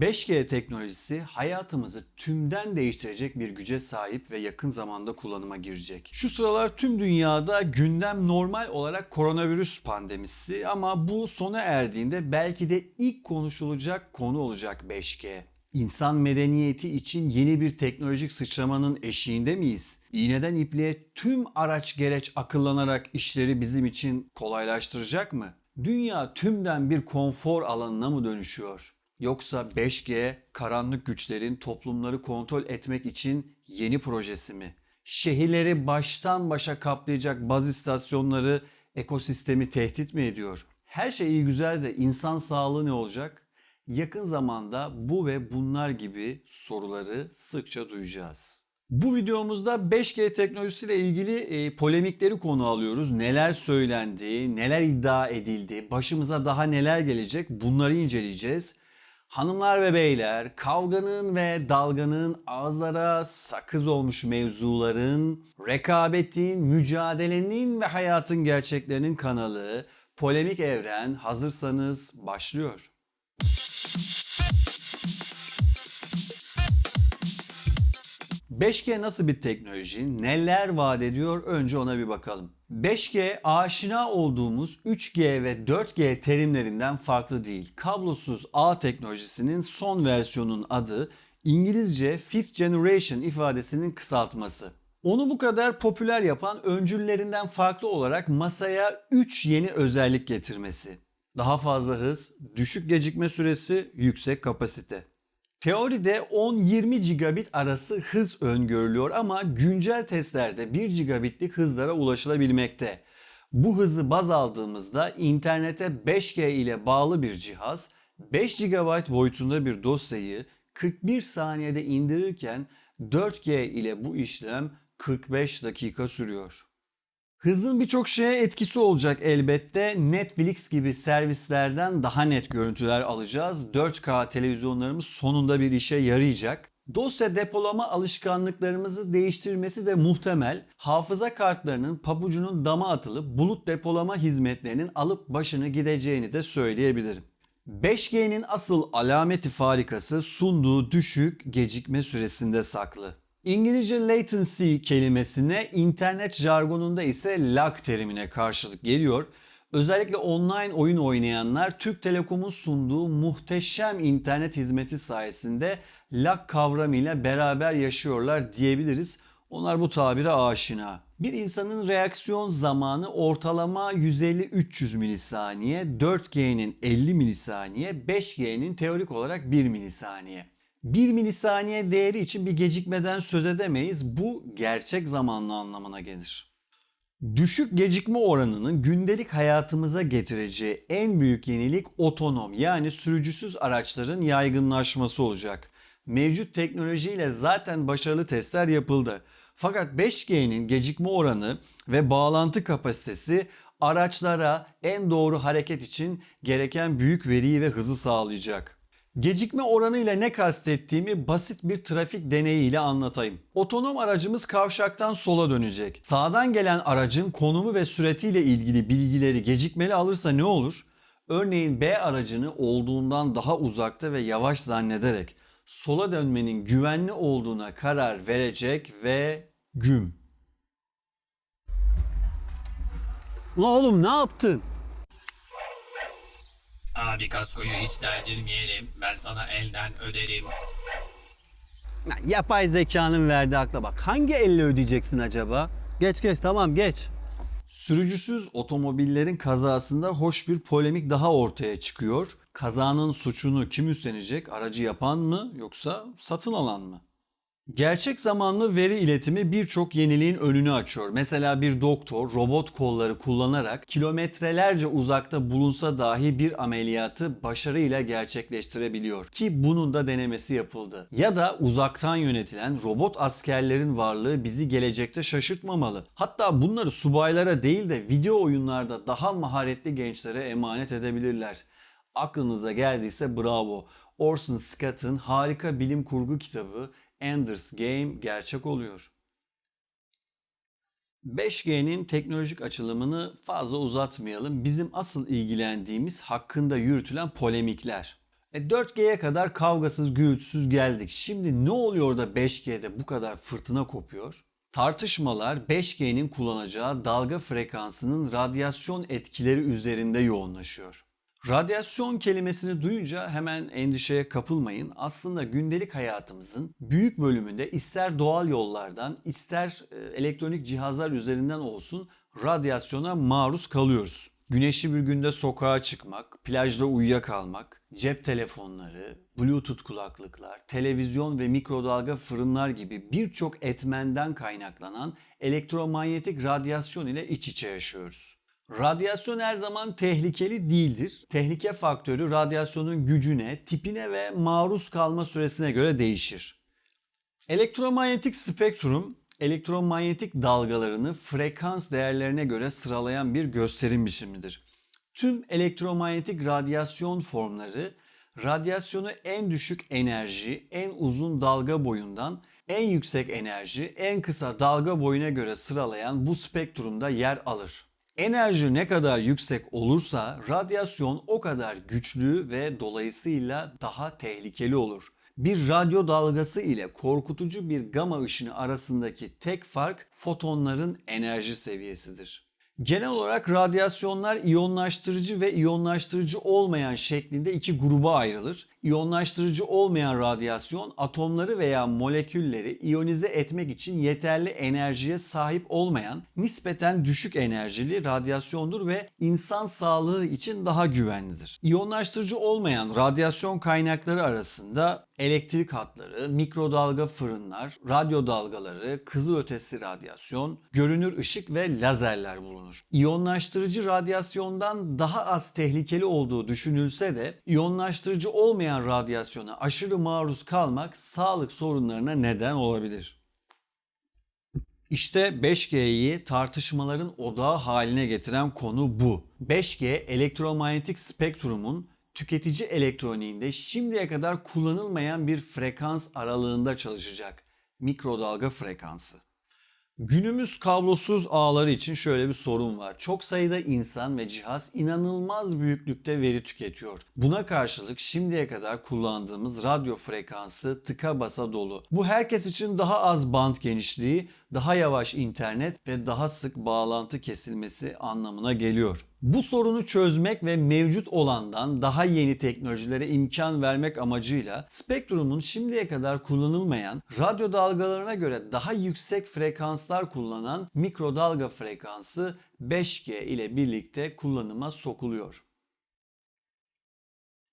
5G teknolojisi hayatımızı tümden değiştirecek bir güce sahip ve yakın zamanda kullanıma girecek. Şu sıralar tüm dünyada gündem normal olarak koronavirüs pandemisi ama bu sona erdiğinde belki de ilk konuşulacak konu olacak 5G. İnsan medeniyeti için yeni bir teknolojik sıçramanın eşiğinde miyiz? İğneden ipliğe tüm araç gereç akıllanarak işleri bizim için kolaylaştıracak mı? Dünya tümden bir konfor alanına mı dönüşüyor? Yoksa 5G karanlık güçlerin toplumları kontrol etmek için yeni projesi mi? Şehirleri baştan başa kaplayacak baz istasyonları ekosistemi tehdit mi ediyor? Her şey iyi güzel de insan sağlığı ne olacak? Yakın zamanda bu ve bunlar gibi soruları sıkça duyacağız. Bu videomuzda 5G teknolojisiyle ilgili e, polemikleri konu alıyoruz. Neler söylendi, neler iddia edildi, başımıza daha neler gelecek bunları inceleyeceğiz. Hanımlar ve beyler, kavganın ve dalganın ağızlara sakız olmuş mevzuların, rekabetin, mücadelenin ve hayatın gerçeklerinin kanalı Polemik Evren hazırsanız başlıyor. ...5G nasıl bir teknoloji, neler vaat ediyor önce ona bir bakalım. 5G aşina olduğumuz 3G ve 4G terimlerinden farklı değil. Kablosuz ağ teknolojisinin son versiyonun adı İngilizce Fifth Generation ifadesinin kısaltması. Onu bu kadar popüler yapan öncüllerinden farklı olarak masaya 3 yeni özellik getirmesi. Daha fazla hız, düşük gecikme süresi, yüksek kapasite. Teoride 10-20 gigabit arası hız öngörülüyor ama güncel testlerde 1 gigabitlik hızlara ulaşılabilmekte. Bu hızı baz aldığımızda internete 5G ile bağlı bir cihaz 5 GB boyutunda bir dosyayı 41 saniyede indirirken 4G ile bu işlem 45 dakika sürüyor. Hızın birçok şeye etkisi olacak elbette. Netflix gibi servislerden daha net görüntüler alacağız. 4K televizyonlarımız sonunda bir işe yarayacak. Dosya depolama alışkanlıklarımızı değiştirmesi de muhtemel. Hafıza kartlarının pabucunun dama atılıp bulut depolama hizmetlerinin alıp başını gideceğini de söyleyebilirim. 5G'nin asıl alameti farikası sunduğu düşük gecikme süresinde saklı. İngilizce latency kelimesine internet jargonunda ise lag terimine karşılık geliyor. Özellikle online oyun oynayanlar Türk Telekom'un sunduğu muhteşem internet hizmeti sayesinde lag kavramıyla beraber yaşıyorlar diyebiliriz. Onlar bu tabire aşina. Bir insanın reaksiyon zamanı ortalama 150-300 milisaniye, 4G'nin 50 milisaniye, 5G'nin teorik olarak 1 milisaniye. 1 milisaniye değeri için bir gecikmeden söz edemeyiz. Bu gerçek zamanlı anlamına gelir. Düşük gecikme oranının gündelik hayatımıza getireceği en büyük yenilik otonom yani sürücüsüz araçların yaygınlaşması olacak. Mevcut teknolojiyle zaten başarılı testler yapıldı. Fakat 5G'nin gecikme oranı ve bağlantı kapasitesi araçlara en doğru hareket için gereken büyük veriyi ve hızı sağlayacak. Gecikme oranı ile ne kastettiğimi basit bir trafik deneyiyle anlatayım. Otonom aracımız kavşaktan sola dönecek. Sağdan gelen aracın konumu ve süratiyle ilgili bilgileri gecikmeli alırsa ne olur? Örneğin B aracını olduğundan daha uzakta ve yavaş zannederek sola dönmenin güvenli olduğuna karar verecek ve güm. Ulan oğlum ne yaptın? Abi kaskoyu hiç deldirmeyelim. Ben sana elden öderim. Ya, Yapay zekanın verdiği akla bak. Hangi elle ödeyeceksin acaba? Geç geç tamam geç. Sürücüsüz otomobillerin kazasında hoş bir polemik daha ortaya çıkıyor. Kazanın suçunu kim üstlenecek? Aracı yapan mı yoksa satın alan mı? Gerçek zamanlı veri iletimi birçok yeniliğin önünü açıyor. Mesela bir doktor robot kolları kullanarak kilometrelerce uzakta bulunsa dahi bir ameliyatı başarıyla gerçekleştirebiliyor. Ki bunun da denemesi yapıldı. Ya da uzaktan yönetilen robot askerlerin varlığı bizi gelecekte şaşırtmamalı. Hatta bunları subaylara değil de video oyunlarda daha maharetli gençlere emanet edebilirler. Aklınıza geldiyse bravo. Orson Scott'ın harika bilim kurgu kitabı Ender's Game gerçek oluyor. 5G'nin teknolojik açılımını fazla uzatmayalım. Bizim asıl ilgilendiğimiz hakkında yürütülen polemikler. E 4G'ye kadar kavgasız gürültüsüz geldik. Şimdi ne oluyor da 5G'de bu kadar fırtına kopuyor? Tartışmalar 5G'nin kullanacağı dalga frekansının radyasyon etkileri üzerinde yoğunlaşıyor. Radyasyon kelimesini duyunca hemen endişeye kapılmayın. Aslında gündelik hayatımızın büyük bölümünde ister doğal yollardan ister e, elektronik cihazlar üzerinden olsun radyasyona maruz kalıyoruz. Güneşli bir günde sokağa çıkmak, plajda uyuyakalmak, cep telefonları, bluetooth kulaklıklar, televizyon ve mikrodalga fırınlar gibi birçok etmenden kaynaklanan elektromanyetik radyasyon ile iç içe yaşıyoruz. Radyasyon her zaman tehlikeli değildir. Tehlike faktörü radyasyonun gücüne, tipine ve maruz kalma süresine göre değişir. Elektromanyetik spektrum, elektromanyetik dalgalarını frekans değerlerine göre sıralayan bir gösterim biçimidir. Tüm elektromanyetik radyasyon formları, radyasyonu en düşük enerji, en uzun dalga boyundan en yüksek enerji, en kısa dalga boyuna göre sıralayan bu spektrumda yer alır. Enerji ne kadar yüksek olursa radyasyon o kadar güçlü ve dolayısıyla daha tehlikeli olur. Bir radyo dalgası ile korkutucu bir gama ışını arasındaki tek fark fotonların enerji seviyesidir. Genel olarak radyasyonlar iyonlaştırıcı ve iyonlaştırıcı olmayan şeklinde iki gruba ayrılır. İyonlaştırıcı olmayan radyasyon atomları veya molekülleri iyonize etmek için yeterli enerjiye sahip olmayan nispeten düşük enerjili radyasyondur ve insan sağlığı için daha güvenlidir. İyonlaştırıcı olmayan radyasyon kaynakları arasında elektrik hatları, mikrodalga fırınlar, radyo dalgaları, kızılötesi radyasyon, görünür ışık ve lazerler bulunur. İyonlaştırıcı radyasyondan daha az tehlikeli olduğu düşünülse de iyonlaştırıcı olmayan radyasyona aşırı maruz kalmak sağlık sorunlarına neden olabilir. İşte 5G'yi tartışmaların odağı haline getiren konu bu. 5G elektromanyetik spektrumun tüketici elektroniğinde şimdiye kadar kullanılmayan bir frekans aralığında çalışacak. Mikrodalga frekansı. Günümüz kablosuz ağları için şöyle bir sorun var. Çok sayıda insan ve cihaz inanılmaz büyüklükte veri tüketiyor. Buna karşılık şimdiye kadar kullandığımız radyo frekansı tıka basa dolu. Bu herkes için daha az band genişliği, daha yavaş internet ve daha sık bağlantı kesilmesi anlamına geliyor. Bu sorunu çözmek ve mevcut olandan daha yeni teknolojilere imkan vermek amacıyla spektrumun şimdiye kadar kullanılmayan radyo dalgalarına göre daha yüksek frekanslar kullanan mikrodalga frekansı 5G ile birlikte kullanıma sokuluyor.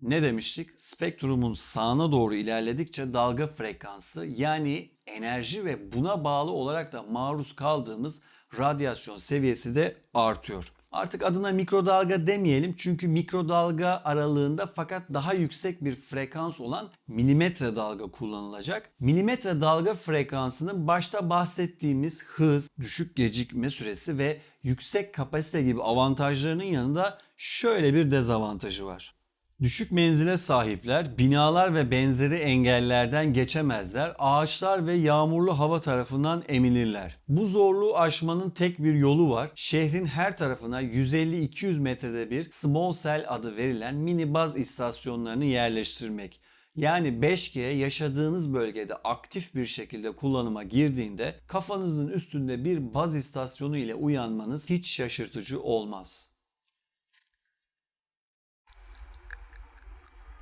Ne demiştik? Spektrumun sağına doğru ilerledikçe dalga frekansı yani enerji ve buna bağlı olarak da maruz kaldığımız radyasyon seviyesi de artıyor. Artık adına mikrodalga demeyelim çünkü mikrodalga aralığında fakat daha yüksek bir frekans olan milimetre dalga kullanılacak. Milimetre dalga frekansının başta bahsettiğimiz hız, düşük gecikme süresi ve yüksek kapasite gibi avantajlarının yanında şöyle bir dezavantajı var. Düşük menzile sahipler, binalar ve benzeri engellerden geçemezler, ağaçlar ve yağmurlu hava tarafından emilirler. Bu zorluğu aşmanın tek bir yolu var. Şehrin her tarafına 150-200 metrede bir small cell adı verilen mini baz istasyonlarını yerleştirmek. Yani 5G yaşadığınız bölgede aktif bir şekilde kullanıma girdiğinde kafanızın üstünde bir baz istasyonu ile uyanmanız hiç şaşırtıcı olmaz.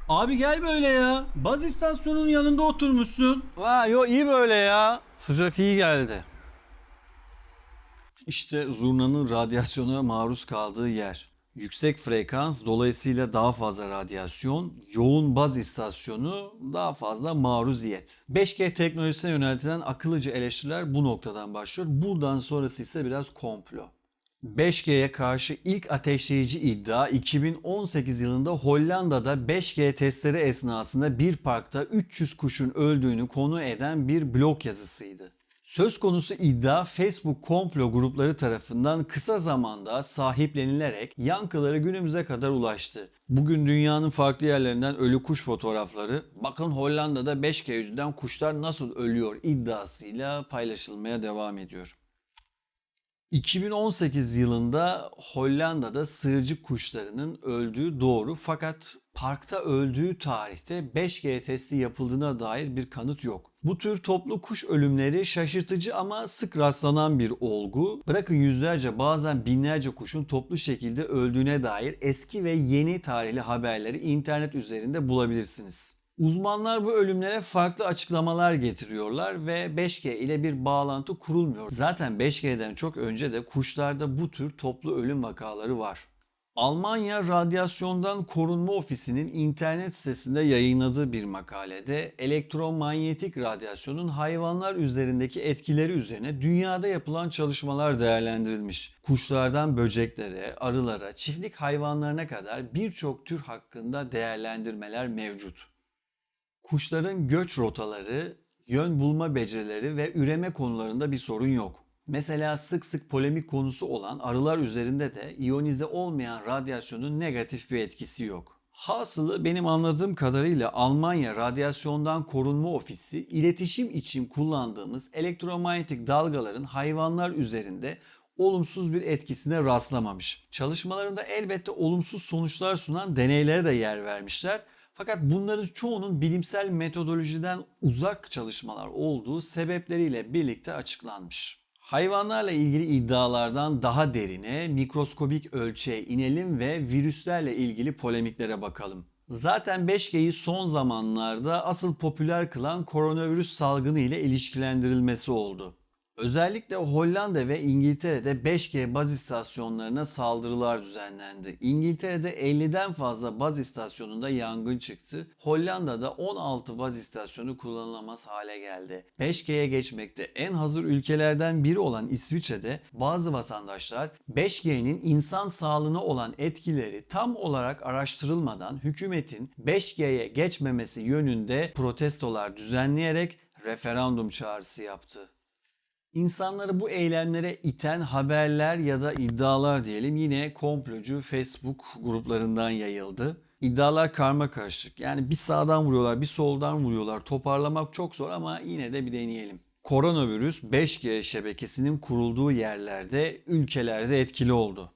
Abi gel böyle ya. Baz istasyonunun yanında oturmuşsun. Va yo iyi böyle ya. Sıcak iyi geldi. İşte zurnanın radyasyona maruz kaldığı yer. Yüksek frekans dolayısıyla daha fazla radyasyon, yoğun baz istasyonu daha fazla maruziyet. 5G teknolojisine yöneltilen akıllıcı eleştiriler bu noktadan başlıyor. Buradan sonrası ise biraz komplo. 5G'ye karşı ilk ateşleyici iddia 2018 yılında Hollanda'da 5G testleri esnasında bir parkta 300 kuşun öldüğünü konu eden bir blog yazısıydı. Söz konusu iddia Facebook komplo grupları tarafından kısa zamanda sahiplenilerek yankıları günümüze kadar ulaştı. Bugün dünyanın farklı yerlerinden ölü kuş fotoğrafları, bakın Hollanda'da 5G yüzünden kuşlar nasıl ölüyor iddiasıyla paylaşılmaya devam ediyor. 2018 yılında Hollanda'da sığırcık kuşlarının öldüğü doğru fakat parkta öldüğü tarihte 5G testi yapıldığına dair bir kanıt yok. Bu tür toplu kuş ölümleri şaşırtıcı ama sık rastlanan bir olgu. Bırakın yüzlerce bazen binlerce kuşun toplu şekilde öldüğüne dair eski ve yeni tarihli haberleri internet üzerinde bulabilirsiniz. Uzmanlar bu ölümlere farklı açıklamalar getiriyorlar ve 5G ile bir bağlantı kurulmuyor. Zaten 5G'den çok önce de kuşlarda bu tür toplu ölüm vakaları var. Almanya Radyasyondan Korunma Ofisi'nin internet sitesinde yayınladığı bir makalede elektromanyetik radyasyonun hayvanlar üzerindeki etkileri üzerine dünyada yapılan çalışmalar değerlendirilmiş. Kuşlardan böceklere, arılara, çiftlik hayvanlarına kadar birçok tür hakkında değerlendirmeler mevcut. Kuşların göç rotaları, yön bulma becerileri ve üreme konularında bir sorun yok. Mesela sık sık polemik konusu olan arılar üzerinde de iyonize olmayan radyasyonun negatif bir etkisi yok. Hasılı benim anladığım kadarıyla Almanya Radyasyondan Korunma Ofisi iletişim için kullandığımız elektromanyetik dalgaların hayvanlar üzerinde olumsuz bir etkisine rastlamamış. Çalışmalarında elbette olumsuz sonuçlar sunan deneylere de yer vermişler. Fakat bunların çoğunun bilimsel metodolojiden uzak çalışmalar olduğu sebepleriyle birlikte açıklanmış. Hayvanlarla ilgili iddialardan daha derine, mikroskobik ölçeğe inelim ve virüslerle ilgili polemiklere bakalım. Zaten 5G'yi son zamanlarda asıl popüler kılan koronavirüs salgını ile ilişkilendirilmesi oldu. Özellikle Hollanda ve İngiltere'de 5G baz istasyonlarına saldırılar düzenlendi. İngiltere'de 50'den fazla baz istasyonunda yangın çıktı. Hollanda'da 16 baz istasyonu kullanılamaz hale geldi. 5G'ye geçmekte en hazır ülkelerden biri olan İsviçre'de bazı vatandaşlar 5G'nin insan sağlığına olan etkileri tam olarak araştırılmadan hükümetin 5G'ye geçmemesi yönünde protestolar düzenleyerek referandum çağrısı yaptı. İnsanları bu eylemlere iten haberler ya da iddialar diyelim yine komplocu Facebook gruplarından yayıldı. İddialar karma karışık. Yani bir sağdan vuruyorlar, bir soldan vuruyorlar. Toparlamak çok zor ama yine de bir deneyelim. Koronavirüs 5G şebekesinin kurulduğu yerlerde, ülkelerde etkili oldu.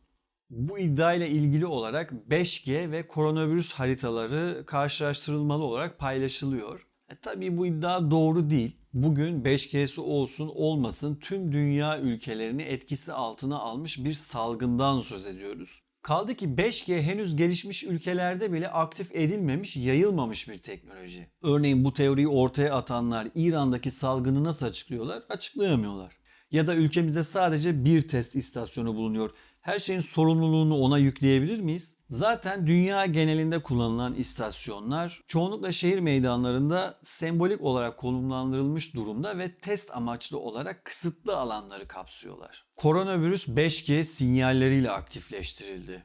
Bu iddia ile ilgili olarak 5G ve koronavirüs haritaları karşılaştırılmalı olarak paylaşılıyor. E, tabii bu iddia doğru değil. Bugün 5G'si olsun olmasın tüm dünya ülkelerini etkisi altına almış bir salgından söz ediyoruz. Kaldı ki 5G henüz gelişmiş ülkelerde bile aktif edilmemiş, yayılmamış bir teknoloji. Örneğin bu teoriyi ortaya atanlar İran'daki salgını nasıl açıklıyorlar? Açıklayamıyorlar. Ya da ülkemizde sadece bir test istasyonu bulunuyor. Her şeyin sorumluluğunu ona yükleyebilir miyiz? Zaten dünya genelinde kullanılan istasyonlar çoğunlukla şehir meydanlarında sembolik olarak konumlandırılmış durumda ve test amaçlı olarak kısıtlı alanları kapsıyorlar. Koronavirüs 5G sinyalleriyle aktifleştirildi.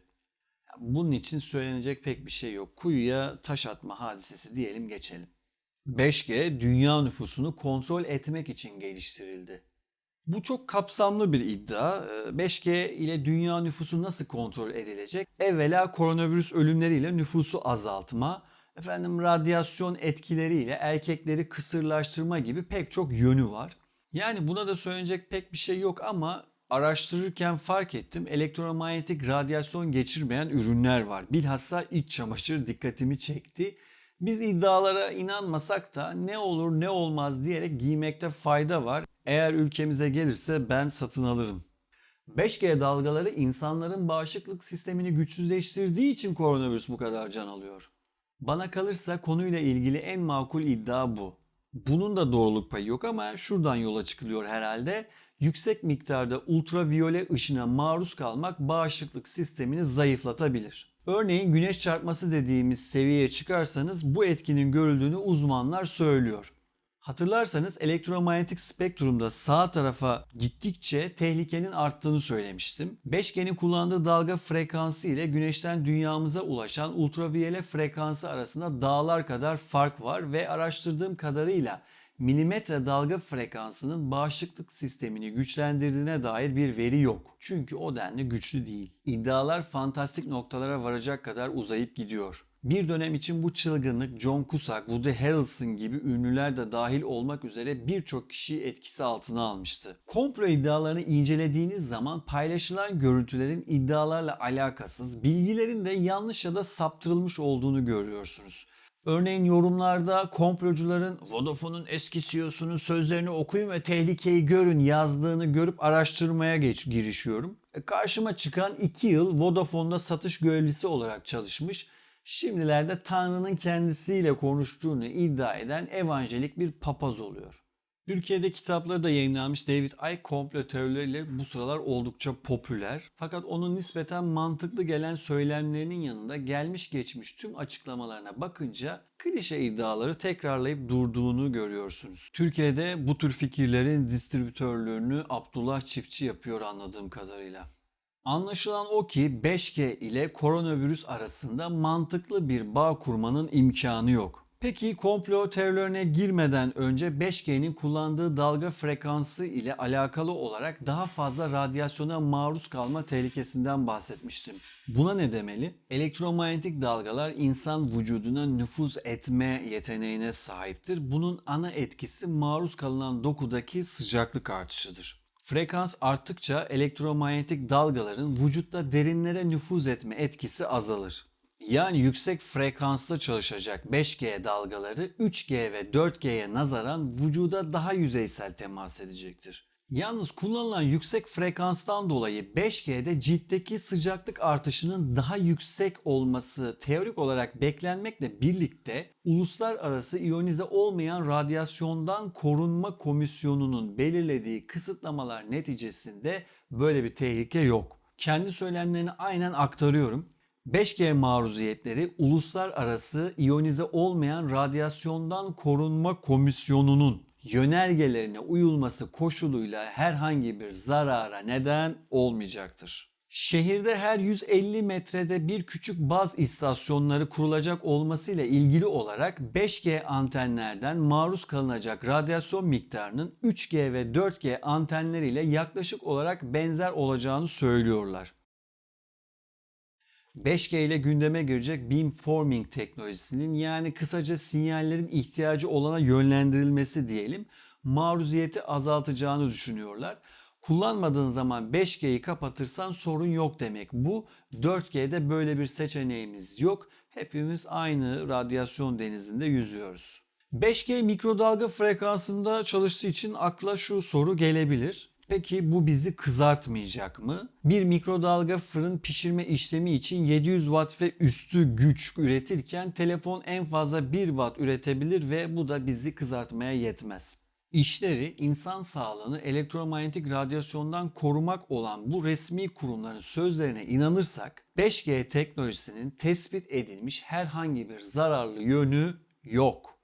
Bunun için söylenecek pek bir şey yok. Kuyuya taş atma hadisesi diyelim geçelim. 5G dünya nüfusunu kontrol etmek için geliştirildi. Bu çok kapsamlı bir iddia. Ee, 5G ile dünya nüfusu nasıl kontrol edilecek? Evvela koronavirüs ölümleriyle nüfusu azaltma, efendim radyasyon etkileriyle erkekleri kısırlaştırma gibi pek çok yönü var. Yani buna da söyleyecek pek bir şey yok ama araştırırken fark ettim elektromanyetik radyasyon geçirmeyen ürünler var. Bilhassa iç çamaşır dikkatimi çekti. Biz iddialara inanmasak da ne olur ne olmaz diyerek giymekte fayda var. Eğer ülkemize gelirse ben satın alırım. 5G dalgaları insanların bağışıklık sistemini güçsüzleştirdiği için koronavirüs bu kadar can alıyor. Bana kalırsa konuyla ilgili en makul iddia bu. Bunun da doğruluk payı yok ama şuradan yola çıkılıyor herhalde. Yüksek miktarda ultraviyole ışına maruz kalmak bağışıklık sistemini zayıflatabilir. Örneğin güneş çarpması dediğimiz seviyeye çıkarsanız bu etkinin görüldüğünü uzmanlar söylüyor. Hatırlarsanız elektromanyetik spektrumda sağ tarafa gittikçe tehlikenin arttığını söylemiştim. 5G'nin kullandığı dalga frekansı ile güneşten dünyamıza ulaşan ultraviyole frekansı arasında dağlar kadar fark var ve araştırdığım kadarıyla milimetre dalga frekansının bağışıklık sistemini güçlendirdiğine dair bir veri yok. Çünkü o denli güçlü değil. İddialar fantastik noktalara varacak kadar uzayıp gidiyor. Bir dönem için bu çılgınlık John Cusack, Woody Harrelson gibi ünlüler de dahil olmak üzere birçok kişiyi etkisi altına almıştı. Komplo iddialarını incelediğiniz zaman paylaşılan görüntülerin iddialarla alakasız, bilgilerin de yanlış ya da saptırılmış olduğunu görüyorsunuz. Örneğin yorumlarda komplocuların Vodafone'un eski CEO'sunun sözlerini okuyun ve tehlikeyi görün yazdığını görüp araştırmaya geç girişiyorum. E, karşıma çıkan 2 yıl Vodafone'da satış görevlisi olarak çalışmış, şimdilerde Tanrı'nın kendisiyle konuştuğunu iddia eden evanjelik bir papaz oluyor. Türkiye'de kitapları da yayınlanmış David Icke komplo teorileriyle bu sıralar oldukça popüler. Fakat onun nispeten mantıklı gelen söylemlerinin yanında gelmiş geçmiş tüm açıklamalarına bakınca klişe iddiaları tekrarlayıp durduğunu görüyorsunuz. Türkiye'de bu tür fikirlerin distribütörlüğünü Abdullah Çiftçi yapıyor anladığım kadarıyla. Anlaşılan o ki 5G ile koronavirüs arasında mantıklı bir bağ kurmanın imkanı yok. Peki komplo teorilerine girmeden önce 5G'nin kullandığı dalga frekansı ile alakalı olarak daha fazla radyasyona maruz kalma tehlikesinden bahsetmiştim. Buna ne demeli? Elektromanyetik dalgalar insan vücuduna nüfuz etme yeteneğine sahiptir. Bunun ana etkisi maruz kalınan dokudaki sıcaklık artışıdır. Frekans arttıkça elektromanyetik dalgaların vücutta derinlere nüfuz etme etkisi azalır. Yani yüksek frekanslı çalışacak 5G dalgaları 3G ve 4G'ye nazaran vücuda daha yüzeysel temas edecektir. Yalnız kullanılan yüksek frekanstan dolayı 5G'de ciltteki sıcaklık artışının daha yüksek olması teorik olarak beklenmekle birlikte uluslararası iyonize olmayan radyasyondan korunma komisyonunun belirlediği kısıtlamalar neticesinde böyle bir tehlike yok. Kendi söylemlerini aynen aktarıyorum. 5G maruziyetleri uluslararası iyonize olmayan radyasyondan korunma komisyonunun yönergelerine uyulması koşuluyla herhangi bir zarara neden olmayacaktır. Şehirde her 150 metrede bir küçük baz istasyonları kurulacak olmasıyla ilgili olarak 5G antenlerden maruz kalınacak radyasyon miktarının 3G ve 4G antenleriyle yaklaşık olarak benzer olacağını söylüyorlar. 5G ile gündeme girecek beamforming teknolojisinin yani kısaca sinyallerin ihtiyacı olana yönlendirilmesi diyelim maruziyeti azaltacağını düşünüyorlar. Kullanmadığın zaman 5G'yi kapatırsan sorun yok demek. Bu 4G'de böyle bir seçeneğimiz yok. Hepimiz aynı radyasyon denizinde yüzüyoruz. 5G mikrodalga frekansında çalıştığı için akla şu soru gelebilir. Peki bu bizi kızartmayacak mı? Bir mikrodalga fırın pişirme işlemi için 700 watt ve üstü güç üretirken telefon en fazla 1 watt üretebilir ve bu da bizi kızartmaya yetmez. İşleri insan sağlığını elektromanyetik radyasyondan korumak olan bu resmi kurumların sözlerine inanırsak 5G teknolojisinin tespit edilmiş herhangi bir zararlı yönü yok.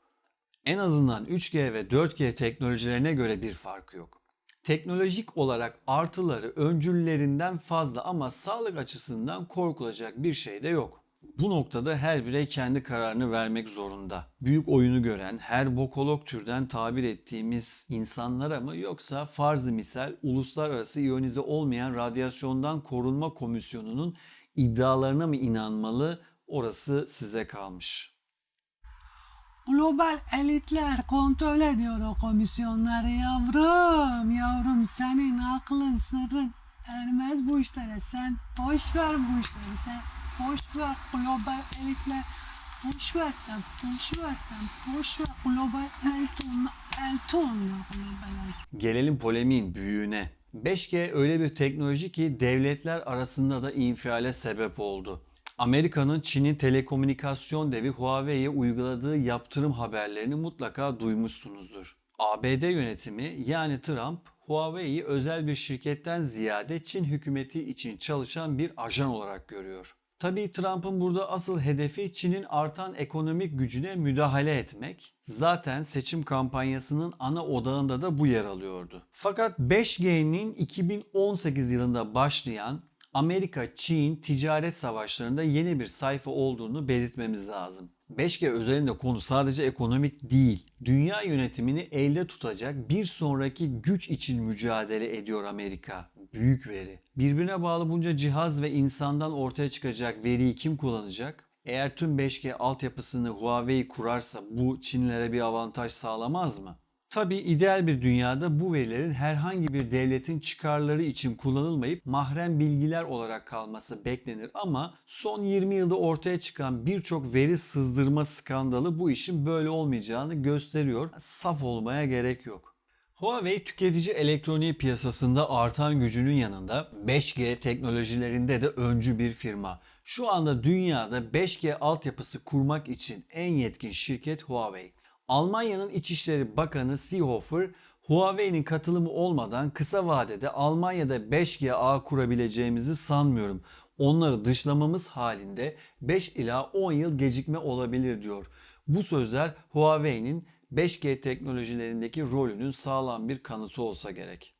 En azından 3G ve 4G teknolojilerine göre bir farkı yok. Teknolojik olarak artıları öncüllerinden fazla ama sağlık açısından korkulacak bir şey de yok. Bu noktada her birey kendi kararını vermek zorunda. Büyük oyunu gören her bokolog türden tabir ettiğimiz insanlara mı yoksa farzı misal uluslararası iyonize olmayan radyasyondan korunma komisyonunun iddialarına mı inanmalı orası size kalmış. Global elitler kontrol ediyor o komisyonları yavrum. Yavrum senin aklın sırrın ermez bu işlere. Sen boş ver bu işleri. Sen boş ver global elitler. Boş ver sen, boş ver sen, boş ver global eltonla, eltonla global elit. Gelelim polemiğin büyüğüne. 5G öyle bir teknoloji ki devletler arasında da infiale sebep oldu. Amerika'nın Çin'in telekomünikasyon devi Huawei'ye uyguladığı yaptırım haberlerini mutlaka duymuşsunuzdur. ABD yönetimi yani Trump Huawei'yi özel bir şirketten ziyade Çin hükümeti için çalışan bir ajan olarak görüyor. Tabii Trump'ın burada asıl hedefi Çin'in artan ekonomik gücüne müdahale etmek. Zaten seçim kampanyasının ana odağında da bu yer alıyordu. Fakat 5G'nin 2018 yılında başlayan Amerika-Çin ticaret savaşlarında yeni bir sayfa olduğunu belirtmemiz lazım. 5G özelinde konu sadece ekonomik değil. Dünya yönetimini elde tutacak bir sonraki güç için mücadele ediyor Amerika. Büyük veri. Birbirine bağlı bunca cihaz ve insandan ortaya çıkacak veriyi kim kullanacak? Eğer tüm 5G altyapısını Huawei kurarsa bu Çinlilere bir avantaj sağlamaz mı? Tabii ideal bir dünyada bu verilerin herhangi bir devletin çıkarları için kullanılmayıp mahrem bilgiler olarak kalması beklenir ama son 20 yılda ortaya çıkan birçok veri sızdırma skandalı bu işin böyle olmayacağını gösteriyor. Saf olmaya gerek yok. Huawei tüketici elektroniği piyasasında artan gücünün yanında 5G teknolojilerinde de öncü bir firma. Şu anda dünyada 5G altyapısı kurmak için en yetkin şirket Huawei. Almanya'nın İçişleri Bakanı Seehofer, Huawei'nin katılımı olmadan kısa vadede Almanya'da 5G ağ kurabileceğimizi sanmıyorum. Onları dışlamamız halinde 5 ila 10 yıl gecikme olabilir diyor. Bu sözler Huawei'nin 5G teknolojilerindeki rolünün sağlam bir kanıtı olsa gerek.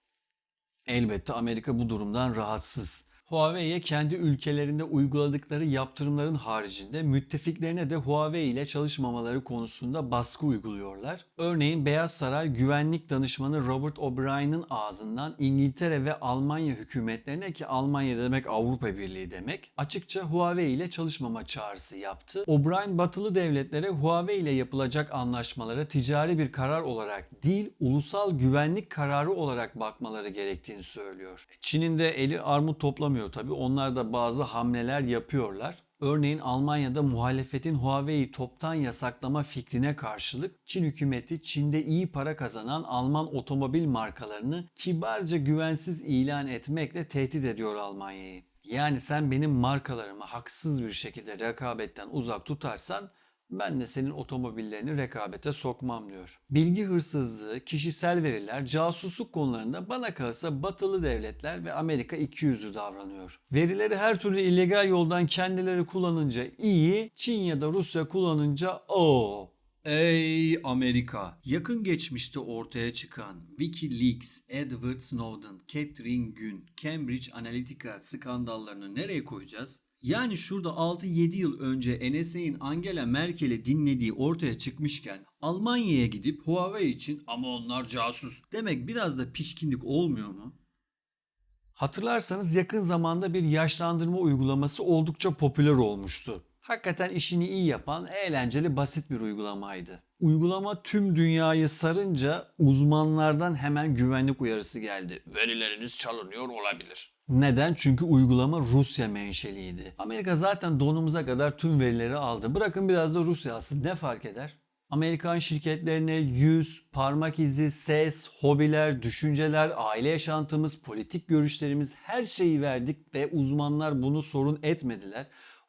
Elbette Amerika bu durumdan rahatsız. Huawei'ye kendi ülkelerinde uyguladıkları yaptırımların haricinde müttefiklerine de Huawei ile çalışmamaları konusunda baskı uyguluyorlar. Örneğin Beyaz Saray Güvenlik Danışmanı Robert O'Brien'in ağzından İngiltere ve Almanya hükümetlerine ki Almanya demek Avrupa Birliği demek açıkça Huawei ile çalışmama çağrısı yaptı. O'Brien batılı devletlere Huawei ile yapılacak anlaşmalara ticari bir karar olarak değil ulusal güvenlik kararı olarak bakmaları gerektiğini söylüyor. Çin'in de eli armut toplamıyor tabi. Onlar da bazı hamleler yapıyorlar. Örneğin Almanya'da muhalefetin Huawei'yi toptan yasaklama fikrine karşılık Çin hükümeti Çin'de iyi para kazanan Alman otomobil markalarını kibarca güvensiz ilan etmekle tehdit ediyor Almanya'yı. Yani sen benim markalarımı haksız bir şekilde rekabetten uzak tutarsan ben de senin otomobillerini rekabete sokmam diyor. Bilgi hırsızlığı, kişisel veriler, casusluk konularında bana kalırsa batılı devletler ve Amerika ikiyüzlü davranıyor. Verileri her türlü illegal yoldan kendileri kullanınca iyi, Çin ya da Rusya kullanınca o. Ey Amerika! Yakın geçmişte ortaya çıkan Wikileaks, Edward Snowden, Catherine Gün, Cambridge Analytica skandallarını nereye koyacağız? Yani şurada 6-7 yıl önce NSA'in Angela Merkel'i dinlediği ortaya çıkmışken Almanya'ya gidip Huawei için ama onlar casus demek biraz da pişkinlik olmuyor mu? Hatırlarsanız yakın zamanda bir yaşlandırma uygulaması oldukça popüler olmuştu. Hakikaten işini iyi yapan, eğlenceli, basit bir uygulamaydı. Uygulama tüm dünyayı sarınca uzmanlardan hemen güvenlik uyarısı geldi. Verileriniz çalınıyor olabilir. Neden? Çünkü uygulama Rusya menşeliydi. Amerika zaten donumuza kadar tüm verileri aldı. Bırakın biraz da Rusya alsın ne fark eder? Amerikan şirketlerine yüz, parmak izi, ses, hobiler, düşünceler, aile yaşantımız, politik görüşlerimiz her şeyi verdik ve uzmanlar bunu sorun etmediler.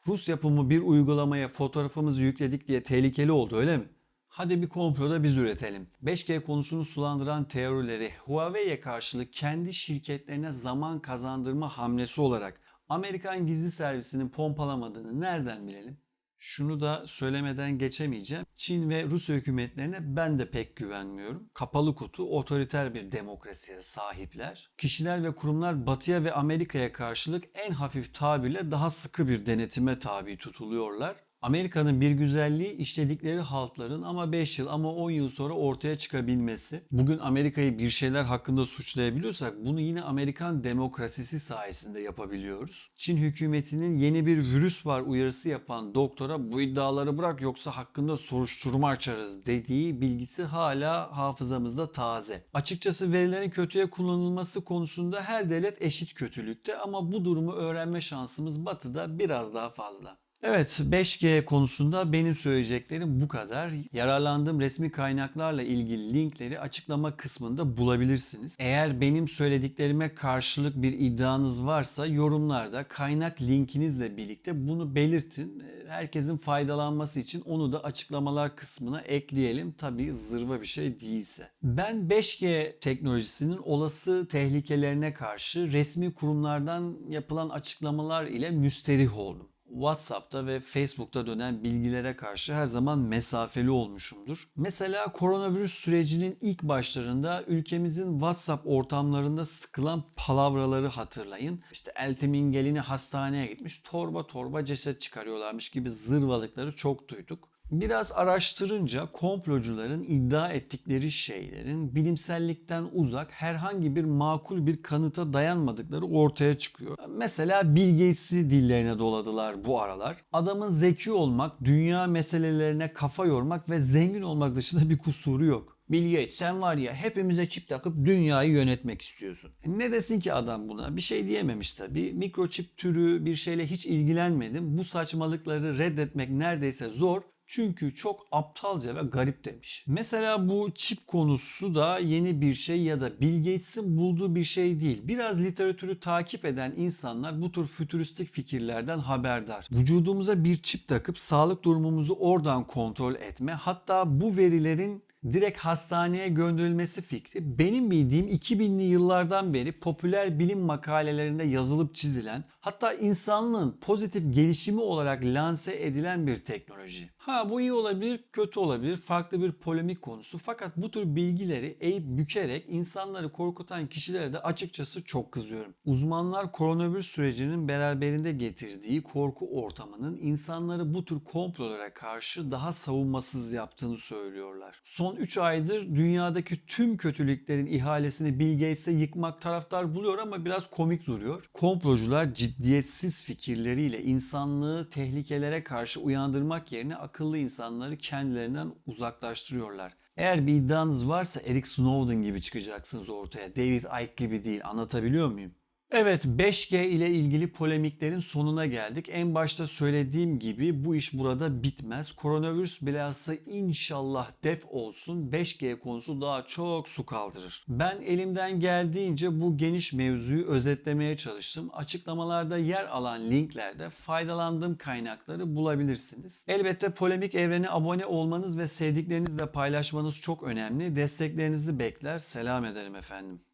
Rus yapımı bir uygulamaya fotoğrafımızı yükledik diye tehlikeli oldu öyle mi? Hadi bir komploda biz üretelim. 5G konusunu sulandıran teorileri Huawei'ye karşılık kendi şirketlerine zaman kazandırma hamlesi olarak Amerikan gizli servisinin pompalamadığını nereden bilelim? Şunu da söylemeden geçemeyeceğim. Çin ve Rusya hükümetlerine ben de pek güvenmiyorum. Kapalı kutu otoriter bir demokrasiye sahipler. Kişiler ve kurumlar Batı'ya ve Amerika'ya karşılık en hafif tabirle daha sıkı bir denetime tabi tutuluyorlar. Amerika'nın bir güzelliği işledikleri haltların ama 5 yıl ama 10 yıl sonra ortaya çıkabilmesi. Bugün Amerika'yı bir şeyler hakkında suçlayabiliyorsak bunu yine Amerikan demokrasisi sayesinde yapabiliyoruz. Çin hükümetinin yeni bir virüs var uyarısı yapan doktora bu iddiaları bırak yoksa hakkında soruşturma açarız dediği bilgisi hala hafızamızda taze. Açıkçası verilerin kötüye kullanılması konusunda her devlet eşit kötülükte ama bu durumu öğrenme şansımız batıda biraz daha fazla. Evet 5G konusunda benim söyleyeceklerim bu kadar. Yararlandığım resmi kaynaklarla ilgili linkleri açıklama kısmında bulabilirsiniz. Eğer benim söylediklerime karşılık bir iddianız varsa yorumlarda kaynak linkinizle birlikte bunu belirtin. Herkesin faydalanması için onu da açıklamalar kısmına ekleyelim. Tabii zırva bir şey değilse. Ben 5G teknolojisinin olası tehlikelerine karşı resmi kurumlardan yapılan açıklamalar ile müsterih oldum. WhatsApp'ta ve Facebook'ta dönen bilgilere karşı her zaman mesafeli olmuşumdur. Mesela koronavirüs sürecinin ilk başlarında ülkemizin WhatsApp ortamlarında sıkılan palavraları hatırlayın. İşte Eltim'in gelini hastaneye gitmiş torba torba ceset çıkarıyorlarmış gibi zırvalıkları çok duyduk. Biraz araştırınca komplocuların iddia ettikleri şeylerin bilimsellikten uzak herhangi bir makul bir kanıta dayanmadıkları ortaya çıkıyor. Mesela Bill Gates'i dillerine doladılar bu aralar. Adamın zeki olmak, dünya meselelerine kafa yormak ve zengin olmak dışında bir kusuru yok. Bill Gates sen var ya hepimize çip takıp dünyayı yönetmek istiyorsun. Ne desin ki adam buna? Bir şey diyememiş tabii. Mikroçip türü bir şeyle hiç ilgilenmedim. Bu saçmalıkları reddetmek neredeyse zor. Çünkü çok aptalca ve garip demiş. Mesela bu çip konusu da yeni bir şey ya da Bill Gates'in bulduğu bir şey değil. Biraz literatürü takip eden insanlar bu tür fütüristik fikirlerden haberdar. Vücudumuza bir çip takıp sağlık durumumuzu oradan kontrol etme hatta bu verilerin direkt hastaneye gönderilmesi fikri benim bildiğim 2000'li yıllardan beri popüler bilim makalelerinde yazılıp çizilen hatta insanlığın pozitif gelişimi olarak lanse edilen bir teknoloji. Ha bu iyi olabilir, kötü olabilir, farklı bir polemik konusu fakat bu tür bilgileri eğip bükerek insanları korkutan kişilere de açıkçası çok kızıyorum. Uzmanlar koronavirüs sürecinin beraberinde getirdiği korku ortamının insanları bu tür komplolara karşı daha savunmasız yaptığını söylüyorlar. Son 3 aydır dünyadaki tüm kötülüklerin ihalesini Bill Gates'e yıkmak taraftar buluyor ama biraz komik duruyor. Komplocular ciddiyetsiz fikirleriyle insanlığı tehlikelere karşı uyandırmak yerine akıllı insanları kendilerinden uzaklaştırıyorlar. Eğer bir iddianız varsa Eric Snowden gibi çıkacaksınız ortaya. David Icke gibi değil. Anlatabiliyor muyum? Evet 5G ile ilgili polemiklerin sonuna geldik. En başta söylediğim gibi bu iş burada bitmez. Koronavirüs belası inşallah def olsun. 5G konusu daha çok su kaldırır. Ben elimden geldiğince bu geniş mevzuyu özetlemeye çalıştım. Açıklamalarda yer alan linklerde faydalandığım kaynakları bulabilirsiniz. Elbette polemik evrene abone olmanız ve sevdiklerinizle paylaşmanız çok önemli. Desteklerinizi bekler. Selam ederim efendim.